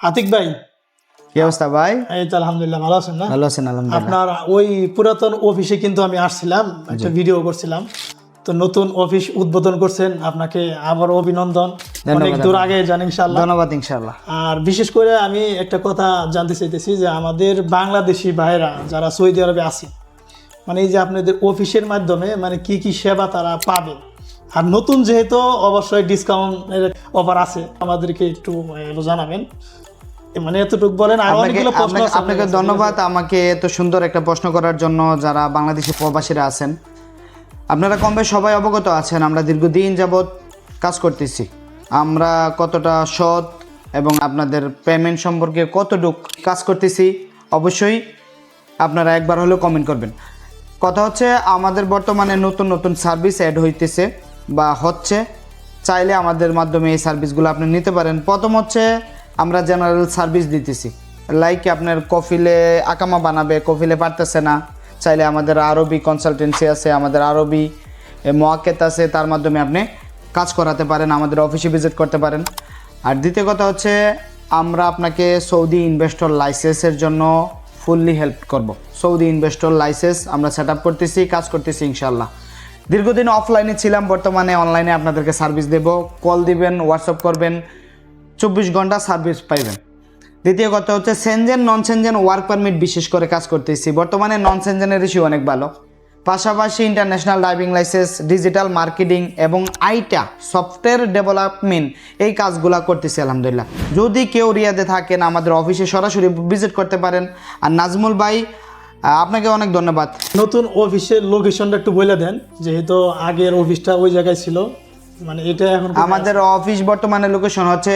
আতিক ভাই। কি অবস্থা ভাই? এই তো আলহামদুলিল্লাহ ভালো আছেন না? ভালো আছেন আলহামদুলিল্লাহ। আপনার ওই পুরাতন অফিসে কিন্তু আমি আসছিলাম একটা ভিডিও করছিলাম। তো নতুন অফিস উদ্বোধন করছেন আপনাকে আবার অভিনন্দন। অনেক দূর আগে জানি ইনশাল্লাহ ধন্যবাদ ইনশাআল্লাহ। আর বিশেষ করে আমি একটা কথা জানতে চাইতেছি যে আমাদের বাংলাদেশি ভাইরা যারা সৌদি আরবে আছে মানে এই যে আপনাদের অফিসের মাধ্যমে মানে কি কি সেবা তারা পাবে? আর নতুন যেহেতু অবশ্যই ডিসকাউন্টের অফার আছে আমাদেরকে একটু জানাবেন। মানে এতটুকু বলেন আর অনেকগুলো প্রশ্ন আপনাকে- ধন্যবাদ আমাকে এত সুন্দর একটা প্রশ্ন করার জন্য যারা বাংলাদেশি প্রবাসীরা আছেন। আপনারা কম বেশ সবাই অবগত আছেন আমরা দীর্ঘদিন যাবৎ কাজ করতেছি। আমরা কতটা সৎ এবং আপনাদের পেমেন্ট সম্পর্কে কতটুক কাজ করতেছি অবশ্যই আপনারা একবার হলেও কমেন্ট করবেন। কথা হচ্ছে আমাদের বর্তমানে নতুন নতুন সার্ভিস অ্যাড হইতেছে বা হচ্ছে চাইলে আমাদের মাধ্যমে এই সার্ভিসগুলো আপনি নিতে পারেন। প্রথম হচ্ছে আমরা জেনারেল সার্ভিস দিতেছি। লাইক আপনার কফিলে আকামা বানাবে, কফিলে পারতেছে না। চাইলে আমাদের আরবি কনসালটেন্সি আছে, আমাদের আরবি মোয়াক্কেত আছে, তার মাধ্যমে আপনি কাজ করাতে পারেন, আমাদের অফিসে ভিজিট করতে পারেন। আর দ্বিতীয় কথা হচ্ছে, আমরা আপনাকে সৌদি ইনভেস্টর লাইসেন্সের জন্য ফুললি হেল্প করব। সৌদি ইনভেস্টর লাইসেন্স আমরা সেট আপ করতেছি, কাজ করতেছি ইনশাল্লাহ দীর্ঘদিন অফলাইনে ছিলাম, বর্তমানে অনলাইনে আপনাদেরকে সার্ভিস দেব। কল দিবেন হোয়াটসঅ্যাপ করবেন। চব্বিশ ঘণ্টা সার্ভিস পাইবেন। দ্বিতীয় কথা হচ্ছে Schengen non Schengen work permit বিশেষ করে কাজ করতেছি। বর্তমানে নন সেনজেনের ইস্যু অনেক ভালো। পাশাপাশি international driving license digital marketing এবং আইটা সফটওয়্যার ডেভেলপমেন্ট এই কাজগুলো করতেছি আলহামদুলিল্লাহ। যদি কেউ রিয়াদে থাকেন আমাদের অফিসে সরাসরি ভিজিট করতে পারেন। আর নাজমুল ভাই আপনাকে অনেক ধন্যবাদ। নতুন অফিসের লোকেশনটা একটু বলে দেন যেহেতু আগের অফিসটা ওই জায়গায় ছিল। মানে এটা এখন আমাদের অফিস বর্তমানে লোকেশন হচ্ছে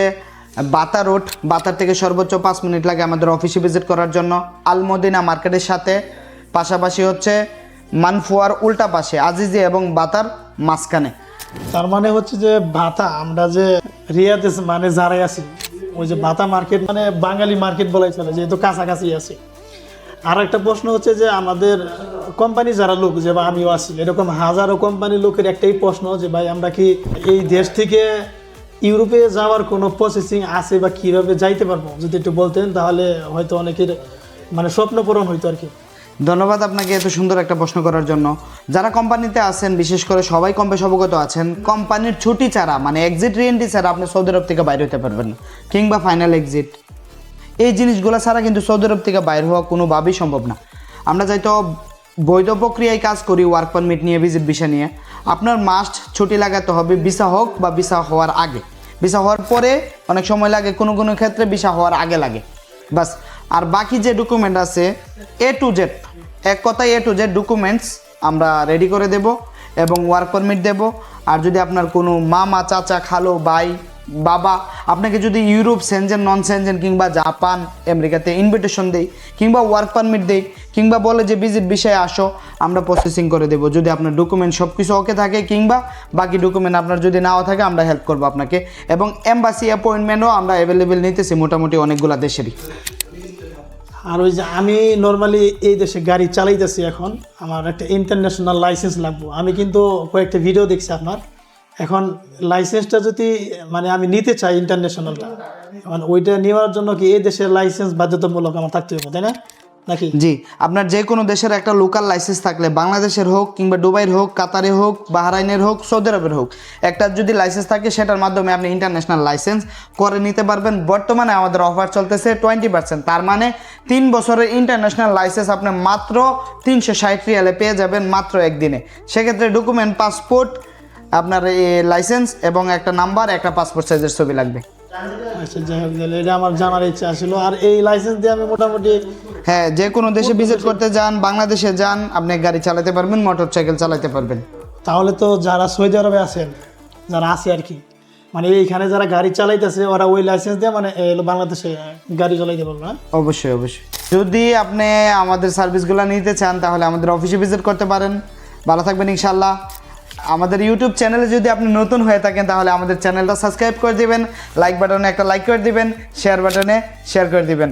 বাতা রোড, বাতার থেকে সর্বোচ্চ পাঁচ মিনিট লাগে আমাদের অফিসে ভিজিট করার জন্য। আলমদিনা মার্কেটের সাথে, পাশাপাশি হচ্ছে মানফুয়ার উল্টা পাশে, আজিজি এবং বাতার মাঝখানে। তার মানে হচ্ছে যে ভাতা আমরা যে রিয়াতে মানে যারাই আছি, ওই যে ভাতা মার্কেট মানে বাঙালি মার্কেট বলাই চলে, যেহেতু কাছাকাছি আছে। আর একটা প্রশ্ন হচ্ছে যে আমাদের কোম্পানি যারা লোক, যে বা আমিও আছি, এরকম হাজারো কোম্পানি লোকের একটাই প্রশ্ন যে, ভাই, আমরা কি এই দেশ থেকে ইউরোপে যাওয়ার কোনো প্রসেসিং আছে বা কীভাবে যাইতে পারব? যদি একটু বলতেন, তাহলে হয়তো অনেকের মানে স্বপ্ন পূরণ হইতো আর কি। ধন্যবাদ আপনাকে এত সুন্দর একটা প্রশ্ন করার জন্য। যারা কোম্পানিতে আছেন, বিশেষ করে সবাই কম বেশ অবগত আছেন, কোম্পানির ছুটি ছাড়া মানে এক্সিট রিএন্ট্রি ছাড়া আপনি সৌদি আরব থেকে বাইরে হতে পারবেন না কিংবা ফাইনাল এক্সিট এই জিনিসগুলো ছাড়া কিন্তু সৌদি আরব থেকে বাইরে হওয়া কোনোভাবেই সম্ভব না। আমরা যাইতো বৈধ প্রক্রিয়ায় কাজ করি ওয়ার্ক পারমিট নিয়ে ভিজিট ভিসা নিয়ে। আপনার মাস্ট ছুটি লাগাতে হবে ভিসা হোক বা ভিসা হওয়ার আগে। ভিসা হওয়ার পরে অনেক সময় লাগে, কোনো কোনো ক্ষেত্রে ভিসা হওয়ার আগে লাগে। বাস আর বাকি যে ডকুমেন্ট আছে এ টু জেড এক কথায় এ টু জেড ডকুমেন্টস আমরা রেডি করে দেব এবং ওয়ার্ক পারমিট দেব। আর যদি আপনার কোনো মামা, চাচা, খালো, ভাই বাবা, আপনাকে যদি ইউরোপ সেনজেন, নন সেনজেন কিংবা জাপান, আমেরিকাতে ইনভিটেশন দেই, কিংবা ওয়ার্ক পারমিট দেই, কিংবা বলে যে ভিজিট বিষয়ে আসো, আমরা প্রসেসিং করে দেবো। যদি আপনার ডকুমেন্ট সব কিছু ওকে থাকে, কিংবা বাকি ডকুমেন্ট আপনার যদি নাও থাকে, আমরা হেল্প করব আপনাকে। এবং এম্বাসি অ্যাপয়েন্টমেন্টও আমরা অ্যাভেলেবেল নিতেছি মোটামুটি অনেকগুলো দেশেরই। আর ওই যে আমি নর্মালি এই দেশে গাড়ি চালাইতেছি এখন, আমার একটা ইন্টারন্যাশনাল লাইসেন্স লাগবো। আমি কিন্তু কয়েকটা ভিডিও দেখছি আপনার। এখন লাইসেন্সটা যদি মানে আমি নিতে চাই ইন্টারন্যাশনালটা মানে ওইটা নেওয়ার জন্য কি এই দেশের লাইসেন্স বাধ্যতামূলক আমার থাকতে হবে, তাই না? নাকি? জি, আপনার যে কোনো দেশের একটা লোকাল লাইসেন্স থাকলে, বাংলাদেশের হোক কিংবা দুবাইয়ের হোক, কাতারে হোক, বাহরাইনের হোক, সৌদি আরবের হোক, একটা যদি লাইসেন্স থাকে, সেটার মাধ্যমে আপনি ইন্টারন্যাশনাল লাইসেন্স করে নিতে পারবেন। বর্তমানে আমাদের অফার চলতেছে টোয়েন্টি পার্সেন্ট তার মানে তিন বছরের ইন্টারন্যাশনাল লাইসেন্স আপনি মাত্র তিনশো ষাট রিয়ালে পেয়ে যাবেন মাত্র একদিনে। সেক্ষেত্রে ডকুমেন্ট পাসপোর্ট আপনার লাইসেন্স এবং একটা নাম্বার একটা পাসপোর্ট সাইজের ছবি লাগবে। আচ্ছা যাই হোক তাহলে এটা আমার জানার ইচ্ছা ছিল। আর এই লাইসেন্স দিয়ে আমি মোটামুটি হ্যাঁ যে কোনো দেশে ভিজিট করতে যান বাংলাদেশে যান আপনি গাড়ি চালাতে পারবেন মোটর সাইকেল চালাতে পারবেন। তাহলে তো যারা সৌদি আরবে আছেন যারা আছে আর কি মানে এইখানে যারা গাড়ি চালাইতেছে ওরা ওই লাইসেন্স দিয়ে মানে বাংলাদেশে গাড়ি চালাইতে পারবে না? অবশ্যই অবশ্যই। যদি আপনি আমাদের সার্ভিসগুলো নিতে চান তাহলে আমাদের অফিসে ভিজিট করতে পারেন। ভালো থাকবেন ইনশাল্লাহ আমাদের ইউটিউব চ্যানেলে যদি আপনি নতুন হয়ে থাকেন, তাহলে আমাদের চ্যানেলটা সাবস্ক্রাইব করে দিবেন লাইক বাটনে একটা লাইক করে দিবেন শেয়ার বাটনে শেয়ার করে দিবেন।